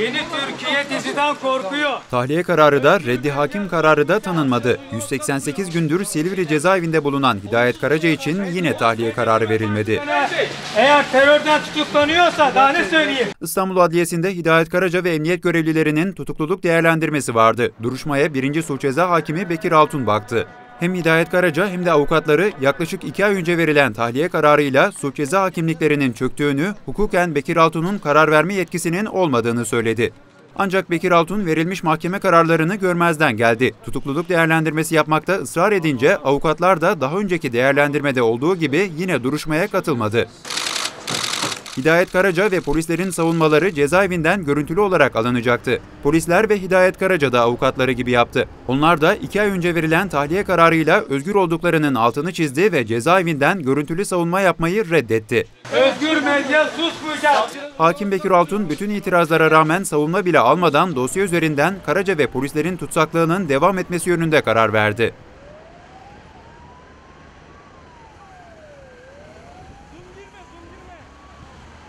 Yeni Türkiye diziden korkuyor. Tahliye kararı da reddi hakim kararı da tanınmadı. 188 gündür Silivri cezaevinde bulunan Hidayet Karaca için yine tahliye kararı verilmedi. Eğer terörden tutuklanıyorsa daha ne söyleyeyim? İstanbul Adliyesi'nde Hidayet Karaca ve emniyet görevlilerinin tutukluluk değerlendirmesi vardı. Duruşmaya 1. Suç Ceza Hakimi Bekir Altun baktı. Hem Hidayet Karaca hem de avukatları yaklaşık iki ay önce verilen tahliye kararıyla suç ceza hakimliklerinin çöktüğünü, hukuken Bekir Altun'un karar verme yetkisinin olmadığını söyledi. Ancak Bekir Altun verilmiş mahkeme kararlarını görmezden geldi. Tutukluluk değerlendirmesi yapmakta ısrar edince avukatlar da daha önceki değerlendirmede olduğu gibi yine duruşmaya katılmadı. Hidayet Karaca ve polislerin savunmaları cezaevinden görüntülü olarak alınacaktı. Polisler ve Hidayet Karaca da avukatları gibi yaptı. Onlar da iki ay önce verilen tahliye kararıyla özgür olduklarının altını çizdi ve cezaevinden görüntülü savunma yapmayı reddetti. Özgür medya susmayacak. Hakim Bekir Altun bütün itirazlara rağmen savunma bile almadan dosya üzerinden Karaca ve polislerin tutsaklığının devam etmesi yönünde karar verdi.